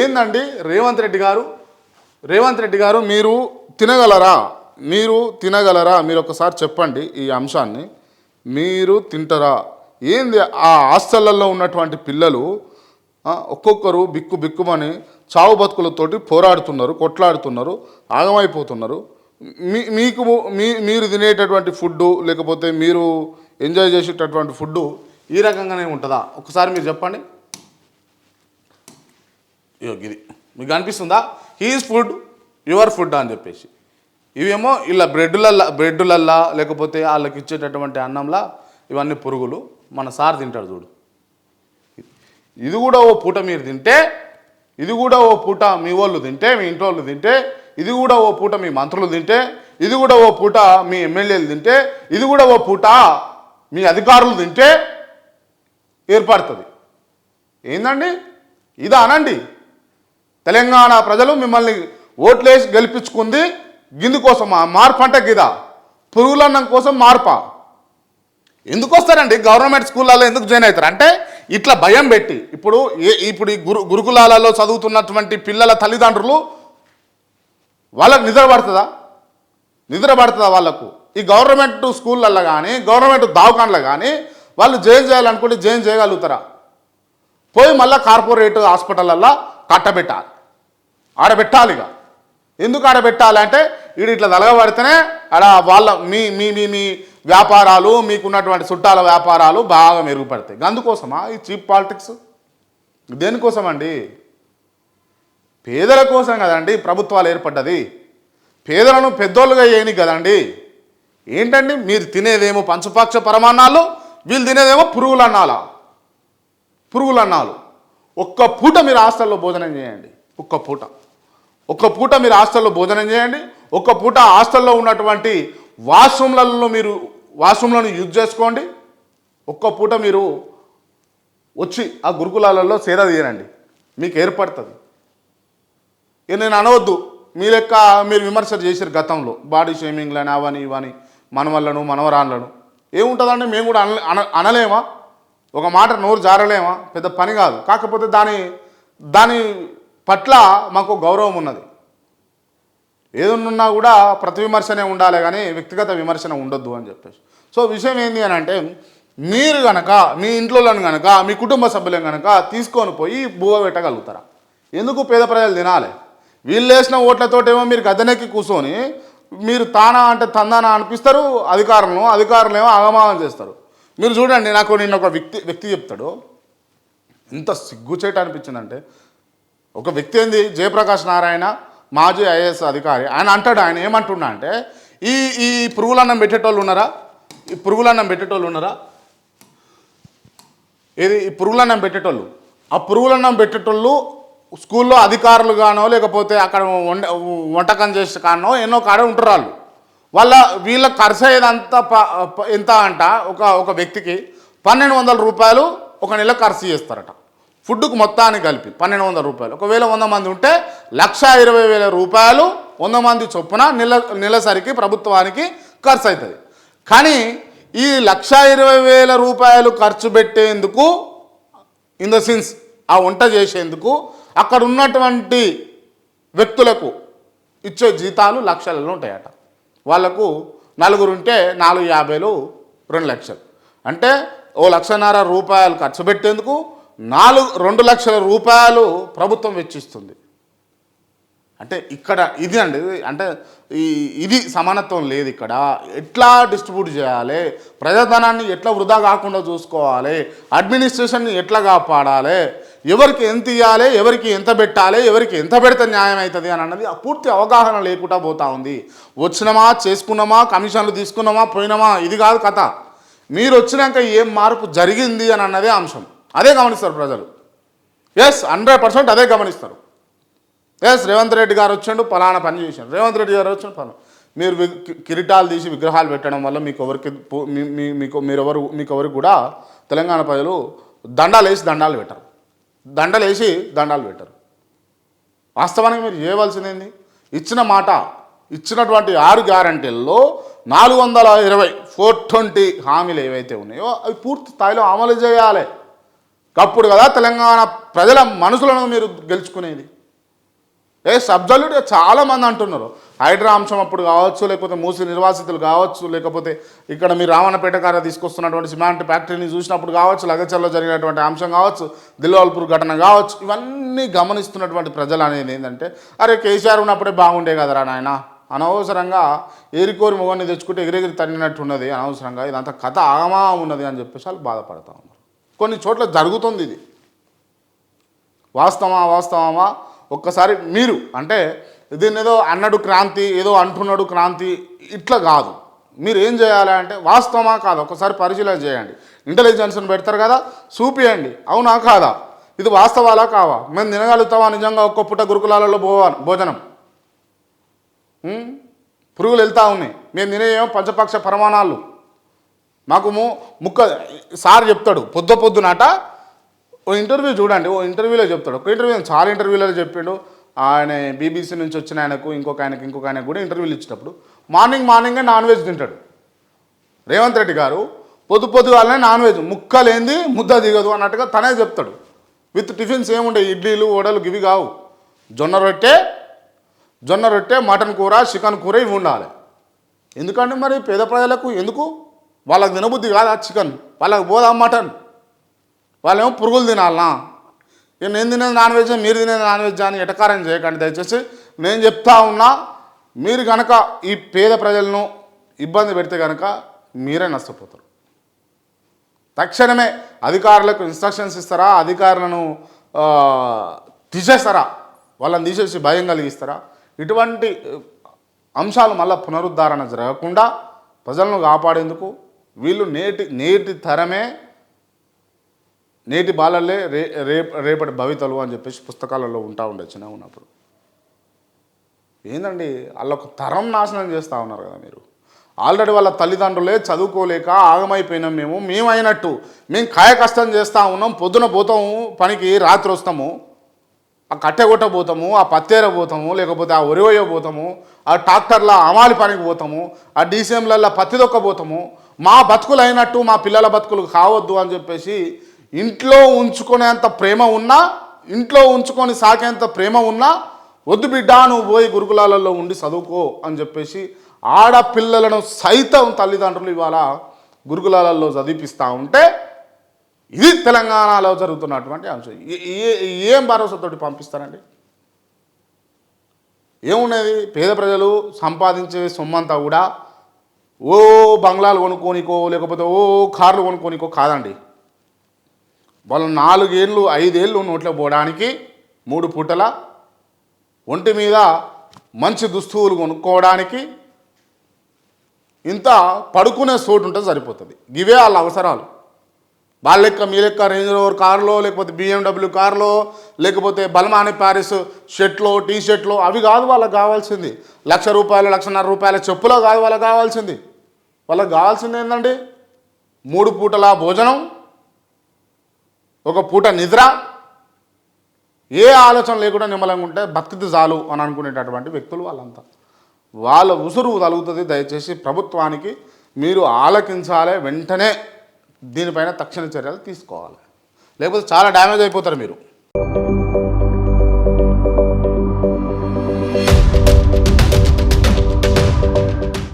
ఏందండి? రేవంత్ రెడ్డి గారు? రేవంత్ రెడ్డి గారు మీరు తినగలరా? మీరు తినగలరా? మీరు ఒకసారి చెప్పండి ఈ అంశాన్ని. మీరు తింటారా? ఏంది ఆ హాస్టళ్ళలో ఉన్నటువంటి పిల్లలు ఒక్కొక్కరు బిక్కు బిక్కుమని చావు బతుకులతోటి పోరాడుతున్నారు కొట్లాడుతున్నారు ఆగమైపోతున్నారు. మీ మీకు మీ మీరు తినేటటువంటి ఫుడ్డు లేకపోతే మీరు ఎంజాయ్ చేసేటటువంటి ఫుడ్డు ఈ రకంగానే ఉంటుందా? ఒకసారి మీరు చెప్పండి. ఇగో ఇది మీకు అనిపిస్తుందా? హీస్ ఫుడ్ యువర్ ఫుడ్ అని చెప్పేసి. ఇవేమో ఇలా బ్రెడ్లల్లా బ్రెడ్లల్లా లేకపోతే వాళ్ళకి ఇచ్చేటటువంటి అన్నంలా ఇవన్నీ పురుగులు మన సార్ తింటాడు చూడు. ఇది కూడా ఓ పూట మీరు తింటే ఇది కూడా ఓ పూట మీ వాళ్ళు తింటే మీ ఇంట్లో వాళ్ళు తింటే ఇది కూడా ఓ పూట మీ మంత్రులు తింటే ఇది కూడా ఓ పూట మీ ఎమ్మెల్యేలు తింటే ఇది కూడా ఓ పూట మీ అధికారులు తింటే ఏర్పడుతుంది. ఏందండి? ఇదా అనండి? తెలంగాణ ప్రజలు మిమ్మల్ని ఓట్లేసి గెలిపించుకుంది గిందు కోసం మార్పు అంటే గిదా. పురుగులన్నం కోసం మార్ప. ఎందుకు వస్తారండి? గవర్నమెంట్ స్కూళ్ళలో ఎందుకు జాయిన్ అవుతారు? అంటే ఇట్లా భయం పెట్టి ఇప్పుడు ఏ ఇప్పుడు ఈ గురు గురుకులాలలో చదువుతున్నటువంటి పిల్లల తల్లిదండ్రులు వాళ్ళకు నిద్ర పడుతుందా? నిద్ర పడుతుందా వాళ్ళకు? ఈ గవర్నమెంట్ స్కూళ్ళల్లో కానీ గవర్నమెంట్ దవాఖానలో కానీ వాళ్ళు జాయిన్ చేయాలనుకుంటే జాయిన్ చేయగలుగుతారా? పోయి మళ్ళీ కార్పొరేట్ హాస్పిటళ్ళల్లో కట్టబెట్టాలి. ఆడబెట్టాలిగా. ఎందుకు ఆడబెట్టాలి అంటే వీడు ఇట్లా తలగబడితేనే ఆడ వాళ్ళ మీ మీ మీ మీ వ్యాపారాలు మీకున్నటువంటి చుట్టాల వ్యాపారాలు బాగా మెరుగుపడతాయి. అందుకోసమా ఈ చీప్ పాలిటిక్స్? దేనికోసం అండి పేదల కోసం కదండి ప్రభుత్వాలు ఏర్పడ్డది. పేదలను పెద్దోళ్ళుగా చేయని కదండి. ఏంటండి? మీరు తినేదేమో పంచపాక్ష పరమాన్నాలు వీళ్ళు తినేదేమో పురుగులు అన్నాలా పురుగులు అన్నాలు ఒక్క పూట మీరు హాస్టల్లో భోజనం చేయండి. ఒక్క పూట. ఒక్క పూట మీరు హాస్టల్లో భోజనం చేయండి. ఒక్క పూట హాస్టల్లో ఉన్నటువంటి వాష్రూమ్లలో మీరు వాష్రూమ్లను యూజ్ చేసుకోండి. ఒక్క పూట మీరు వచ్చి ఆ గురుకులాలలో సేద తీయరండి. మీకు ఏర్పడుతుంది. ఇక నేను అనవద్దు. మీ లెక్క మీరు విమర్శ చేశారు గతంలో. బాడీ షేమింగ్లని అవని ఇవని మనవళ్ళను మనవరాళ్ళను. ఏముంటుందండి? మేము కూడా అన- అనలేమా? ఒక మాట నోరు జారలేమా? పెద్ద పని కాదు. కాకపోతే దాని దాని పట్ల మాకు గౌరవం ఉన్నది. ఏదన్నా కూడా ప్రతి విమర్శనే ఉండాలి కానీ వ్యక్తిగత విమర్శన ఉండొద్దు అని చెప్పేసి. సో విషయం ఏంటి అని అంటే మీరు గనక మీ ఇంట్లోలను గనక మీ కుటుంబ సభ్యులను గనక తీసుకొని పోయి బువ్వ పెట్టగలుగుతారా? ఎందుకు పేద ప్రజలు తినాలి? వీళ్ళు వేసిన ఓట్లతోటేమో మీరు గద్దెనెక్కి కూర్చొని మీరు తానా అంటే తందానా అనిపిస్తారు అధికారులను అధికారులు ఏమో ఆగమాగం చేస్తారు. మీరు చూడండి నాకు నిన్న ఒక వ్యక్తి వ్యక్తి చెప్తాడు. ఎంత సిగ్గుచేట అనిపించిందంటే ఒక వ్యక్తి ఏంది? జయప్రకాష్ నారాయణ మాజీ ఐఏఎస్ అధికారి. ఆయన అంటాడు ఆయన ఏమంటున్నా అంటే ఈ ఈ పురుగులన్నం పెట్టేటోళ్ళు ఉన్నారా? ఈ పురుగులన్నం పెట్టేటోళ్ళు ఉన్నారా? ఏది? ఈ పురుగులన్నం పెట్టేటోళ్ళు. ఆ పురుగులన్నం పెట్టేటోళ్ళు స్కూల్లో అధికారులు కానో లేకపోతే అక్కడ వంట వంటకం చేసే కానో ఎన్నో కాడ ఉంటారు వాళ్ళు వాళ్ళ వీళ్ళ ఖర్చు అయ్యేదంతా ప- ఎంత అంట? ఒక ఒక వ్యక్తికి పన్నెండు వందల రూపాయలు ఒక నెల ఖర్చు చేస్తారట. ఫుడ్కు మొత్తానికి కలిపి పన్నెండు వందల రూపాయలు. ఒకవేళ వంద మంది ఉంటే లక్ష ఇరవై వేల రూపాయలు వంద మంది చొప్పున నెల నెలసరికి ప్రభుత్వానికి ఖర్చు అవుతుంది కానీ ఈ లక్ష ఇరవై వేల రూపాయలు ఖర్చు పెట్టేందుకు ఇన్ ద సెన్స్ ఆ వంట చేసేందుకు అక్కడ ఉన్నటువంటి వ్యక్తులకు ఇచ్చే జీతాలు లక్షలలో ఉంటాయట. వాళ్ళకు నలుగురు ఉంటే నాలుగు యాభైలు రెండు లక్షలు. అంటే ఓ లక్షన్నర రూపాయలు ఖర్చు పెట్టేందుకు నాలుగు రెండు లక్షల రూపాయలు ప్రభుత్వం వెచ్చిస్తుంది. అంటే ఇక్కడ ఇది అండి అంటే ఈ ఇది సమానత్వం లేదు ఇక్కడ. ఎట్లా డిస్ట్రిబ్యూట్ చేయాలి? ప్రజాధనాన్ని ఎట్లా వృధా కాకుండా చూసుకోవాలి? అడ్మినిస్ట్రేషన్ని ఎట్లా కాపాడాలి? ఎవరికి ఎంత ఇవ్వాలి ఎవరికి ఎంత పెట్టాలి? ఎవరికి ఎంత పెడితే న్యాయం అవుతుంది అని అన్నది ఆ పూర్తి అవగాహన లేకుండా పోతా ఉంది. వచ్చినామా చేసుకున్నామా కమిషన్లు తీసుకున్నామా పోయినామా ఇది కాదు కథ. మీరు వచ్చినాక ఏం మార్పు జరిగింది అని అన్నదే అంశం. అదే గమనిస్తారు ప్రజలు. ఎస్ హండ్రెడ్ పర్సెంట్ అదే గమనిస్తారు. ఎస్ రేవంత్ రెడ్డి గారు వచ్చిండు పలానా పని చేశాడు. రేవంత్ రెడ్డి గారు వచ్చిండు పలానా మీరు కిరీటాలు తీసి విగ్రహాలు పెట్టడం వల్ల మీకు ఎవరికి మీ- మీకు మీరెవరు మీకు ఎవరికి కూడా తెలంగాణ ప్రజలు దండాలు వేసి దండాలు పెట్టరు. దండలు వేసి దండాలు పెట్టరు. వాస్తవానికి మీరు చేయవలసింది ఇచ్చిన మాట ఇచ్చినటువంటి ఆరు గ్యారంటీల్లో నాలుగు వందల ఇరవై ఫోర్ ట్వంటీ హామీలు ఏవైతే ఉన్నాయో అవి పూర్తి స్థాయిలో అమలు చేయాలి. అప్పుడు కదా తెలంగాణ ప్రజల మనసులను మీరు గెలుచుకునేది. ఏ సబ్జల్యూట్ చాలామంది అంటున్నారు. హైడ్రా అంశం అప్పుడు కావచ్చు లేకపోతే మూసి నిర్వాసితులు కావచ్చు లేకపోతే ఇక్కడ మీరు రావణపేట కార తీసుకొస్తున్నటువంటి సిమెంట్ ఫ్యాక్టరీని చూసినప్పుడు కావచ్చు లగచర్లో జరిగినటువంటి అంశం కావచ్చు దిల్వాల్పూర్ ఘటన కావచ్చు ఇవన్నీ గమనిస్తున్నటువంటి ప్రజలు అనేది ఏంటంటే అరే కేసీఆర్ ఉన్నప్పుడే బాగుండే కదరా నాయన. అనవసరంగా ఏరికోరి మొగన్ని తెచ్చుకుంటే ఎగిరెగిరి తన్నినట్టు ఉన్నది అనవసరంగా. ఇదంతా కథ ఆగమా ఉన్నది అని చెప్పేసి వాళ్ళు బాధపడతా ఉన్నారు. కొన్ని చోట్ల జరుగుతుంది ఇది. వాస్తవమా వాస్తవమా? ఒక్కసారి మీరు అంటే దీన్ని ఏదో అన్నడు క్రాంతి ఏదో అంటున్నాడు క్రాంతి ఇట్లా కాదు. మీరు ఏం చేయాలి అంటే వాస్తవమా కాదు? ఒకసారి పరిశీలన చేయండి. ఇంటెలిజెన్స్ని పెడతారు కదా చూపియండి. అవునా కాదా? ఇది వాస్తవాలా కావా? మేము తినగలుగుతావా నిజంగా ఒక్క పుట్ట గురుకులాలలో భోవా భోజనం? పురుగులు వెళ్తూ ఉన్నాయి. మేము తినేయం పంచపక్ష ప్రమాణాలు. మాకు ముక్క సార్ చెప్తాడు పొద్దు పొద్దునాట ఓ ఇంటర్వ్యూ చూడండి ఓ ఇంటర్వ్యూలో చెప్తాడు. ఒక ఇంటర్వ్యూ చాలా ఇంటర్వ్యూలో చెప్పిండు. ఆయన బీబీసీ నుంచి వచ్చిన ఆయనకు ఇంకొక ఆయనకు ఇంకొక ఆయనకు కూడా ఇంటర్వ్యూలు ఇచ్చినప్పుడు మార్నింగ్ మార్నింగే నాన్ వెజ్ తింటాడు. రేవంత్ రెడ్డి గారు పొద్దు పొద్దుగాలనే నాన్ వెజ్ ముక్కలేంది ముద్ద దిగదు అన్నట్టుగా తనే చెప్తాడు. విత్ టిఫిన్స్ ఏముండే ఇడ్లీలు వడలు ఇవి కావు. జొన్న రొట్టె జొన్న రొట్టె మటన్ కూర చికెన్ కూర ఇవి ఉండాలి. ఎందుకంటే మరి పేద ప్రజలకు ఎందుకు? వాళ్ళకి తినబుద్ధి కాదా చికెన్? వాళ్ళకి పోదా మటన్? వాళ్ళేమో పురుగులు తినాలనా? నేను తినేది నాన్ వెజ్ మీరు తినేది నాన్ వెజ్ అని ఎటకారం చేయకండి. దయచేసి నేను చెప్తా ఉన్నా మీరు కనుక ఈ పేద ప్రజలను ఇబ్బంది పెడితే కనుక మీరే నష్టపోతారు. తక్షణమే అధికారులకు ఇన్స్ట్రక్షన్స్ ఇస్తారా? అధికారులను తీసేస్తారా? వాళ్ళని తీసేసి భయం కలిగిస్తారా? ఇటువంటి అంశాలు మళ్ళీ పునరుద్ధరణ జరగకుండా ప్రజలను కాపాడేందుకు వీళ్ళు నేటి నేటి తరమే నేటి బాలలే రే రేప రేపటి భవితలు అని చెప్పేసి పుస్తకాలలో ఉంటా ఉండే చిన్న ఉన్నప్పుడు. ఏందండి? వాళ్ళొక తరం నాశనం చేస్తూ ఉన్నారు కదా మీరు. ఆల్రెడీ వాళ్ళ తల్లిదండ్రులే చదువుకోలేక ఆగమైపోయినాం మేము మేమైనట్టు. మేము కాయ కష్టం చేస్తూ ఉన్నాం పొద్దున పోతాము పనికి రాత్రి వస్తాము. ఆ కట్టె కొట్ట పోతాము ఆ పత్తేర పోతాము లేకపోతే ఆ ఒరివయ్య పోతాము ఆ ట్రాక్టర్ల అమాలి పనికి పోతాము ఆ డీసీఎంలలో పత్తి దొక్క పోతాము మా బతుకులు అయినట్టు మా పిల్లల బతుకులు కావద్దు అని చెప్పేసి ఇంట్లో ఉంచుకునేంత ప్రేమ ఉన్నా ఇంట్లో ఉంచుకొని సాకేంత ప్రేమ ఉన్నా వద్దు బిడ్డ నువ్వు పోయి గురుకులాలలో ఉండి చదువుకో అని చెప్పేసి ఆడపిల్లలను సైతం తల్లిదండ్రులు ఇవాళ గురుకులాలలో చదివిపిస్తూ ఉంటే ఇది తెలంగాణలో జరుగుతున్నటువంటి అంశం. ఏ- ఏం భరోసాతోటి పంపిస్తారండి? ఏమున్నది? పేద ప్రజలు సంపాదించే సొమ్మంతా కూడా ఓ బంగ్లాలు కొనుక్కోనికో లేకపోతే ఓ కార్లు కొనుక్కోనికో కాదండి. వాళ్ళు నాలుగేళ్ళు ఐదేళ్ళు నోట్లో పోవడానికి మూడు పూటల ఒంటి మీద మంచి దుస్తువులు కొనుక్కోవడానికి ఇంత పడుకునే చోటు ఉంటే సరిపోతుంది. ఇవే వాళ్ళ అవసరాలు. వాళ్ళ లెక్క మీ లెక్క రేంజ్ రోవర్ కారులో లేకపోతే బిఎండబ్ల్యూ కారులో లేకపోతే బల్మాని ప్యారిస్ షర్ట్లో టీ షర్ట్లో అవి కాదు వాళ్ళకి కావాల్సింది. లక్ష రూపాయలు లక్షన్నర రూపాయల చెప్పులో కాదు వాళ్ళకి కావాల్సింది. వాళ్ళకి కావాల్సింది ఏంటండి మూడు పూటల భోజనం ఒక పూట నిద్ర ఏ ఆలోచన లేకుండా నిమ్మలంగా ఉంటే బతికితే చాలు అని అనుకునేటటువంటి వ్యక్తులు వాళ్ళంతా. వాళ్ళ ఉసురు తలుగుతుంది. దయచేసి ప్రభుత్వానికి మీరు ఆలకించాలి వెంటనే దీనిపైన తక్షణ చర్యలు తీసుకోవాలి. లేకపోతే చాలా డ్యామేజ్ అయిపోతారు మీరు.